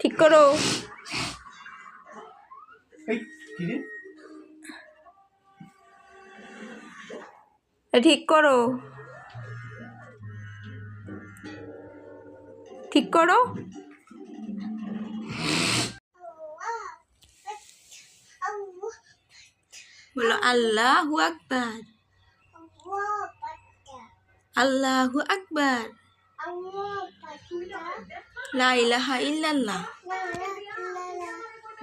ঠিক করো। এই কি রে? এ ঠিক করো। ঠিক করো। বলো আল্লাহু আকবার। আল্লাহু আকবার। La ilaha illallah.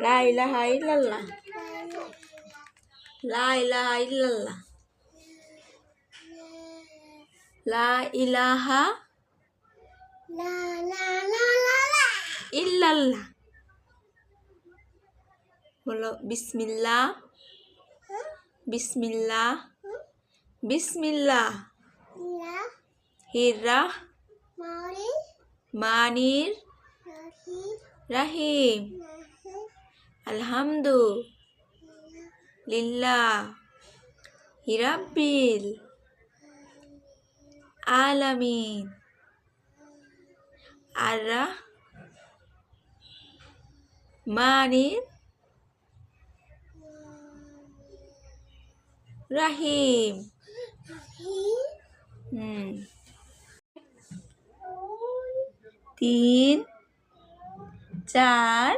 La ilaha illallah. La ilaha illallah. La ilaha La la la la la illallah. Bolo bismillah. Bismillah. Bismillah. Hirah. মানির রাহিম আলহামদু লিল্লাহ হিরাব্বিল আলামিন আরা মানির রাহিম। হুম। তিন, চার,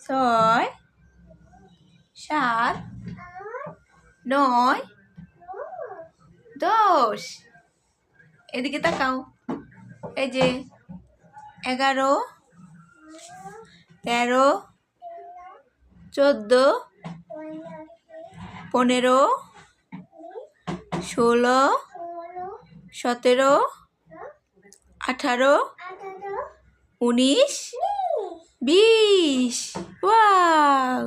ছয়, সাত, নয়, দশ। এদিকে তাকাও। এই যে এগারো, তেরো, চোদ্দ, পনেরো, ষোলো, সতেরো আঠারো উনিশ বিশ। ওয়াও?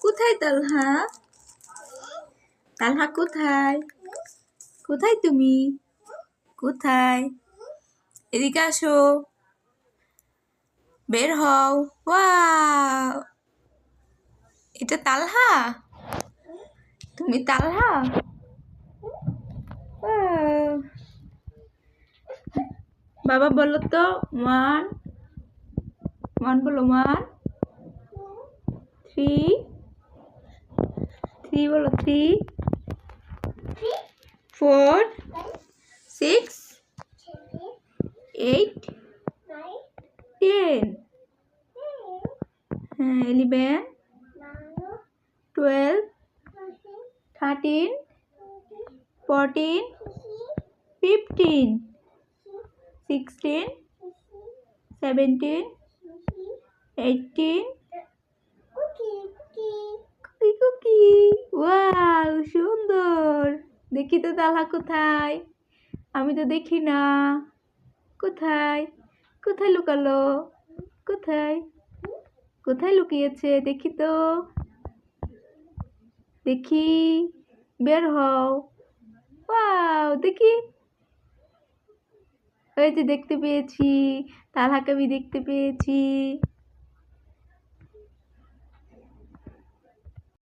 কোথায় তালহা? তালহা কোথায়? কোথায় তুমি? কোথায়? এদিকে আসো। বের হও। ওয়াও। এটা তালহা? তুমি তালহা? বাবা বলো তো ওয়ান ওয়ান বলো ওয়ান থ্রি থ্রি বলো three four six eight ten হ্যাঁ eleven twelve thirteen fourteen fifteen sixteen seventeen eighteen cookie cookie wow সুন্দর। দেখি তো তালা কোথায়? আমি তো দেখি না। কোথায়? কোথায় লুকালো? কোথায়? কোথায় লুকিয়েছে? দেখি তো। দেখি। বের হও। দেখি। ওই যে দেখতে পেয়েছি তালহাকে আমি দেখতে পেয়েছি।